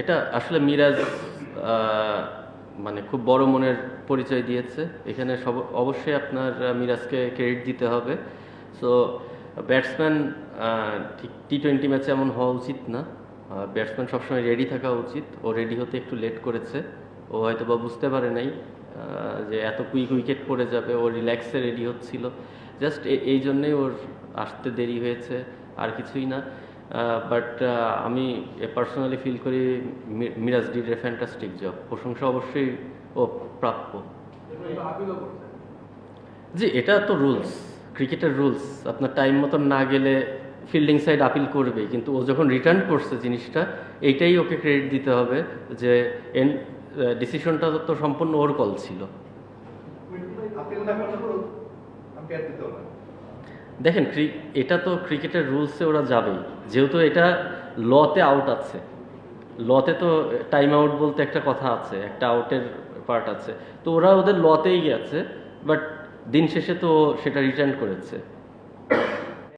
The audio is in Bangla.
এটা আসলে মিরাজ মানে খুব বড় মনের পরিচয় দিয়েছে। এখানে সব, অবশ্যই আপনার মিরাজকে ক্রেডিট দিতে হবে। সো ব্যাটসম্যান ঠিক টি টোয়েন্টি ম্যাচে এমন হওয়া উচিত না। ব্যাটসম্যান সবসময় রেডি থাকা উচিত। ও রেডি হতে একটু লেট করেছে। ও হয়তো বা বুঝতে পারে নাই যে এত কুইক উইকেট পড়ে যাবে। ও রিল্যাক্সে রেডি হচ্ছিল। জাস্ট এই জন্যেই ওর আসতে দেরি হয়েছে। আর কিছুই না। বাট আমি পার্সোনালি ফিল করি Miraz did a fantastic job প্রশংসা অবশ্যই ও প্রাপ্য। জি, এটা তো রুলস ক্রিকেটের রুলস আপনার টাইম মতন না গেলে ফিল্ডিং সাইড আপিল করবে কিন্তু ও যখন রিটার্ন করছে জিনিসটা, এইটাই ওকে ক্রেডিট দিতে হবে যে এন ডিসিশনটা তো সম্পূর্ণ ওর কল ছিল। আপিল না করলে আম্পায়ার দিতে হবে দেখেন এটা তো ক্রিকেটের রুলসে ওরা যাবেই। যেহেতু এটা লতে আউট আছে। লতে তো টাইম আউট বলতে একটা কথা আছে, একটা আউটের পার্ট আছে। তো ওরা ওদের লতেই গেছে বাট দিন শেষে তো সেটা রিটার্ন করেছে।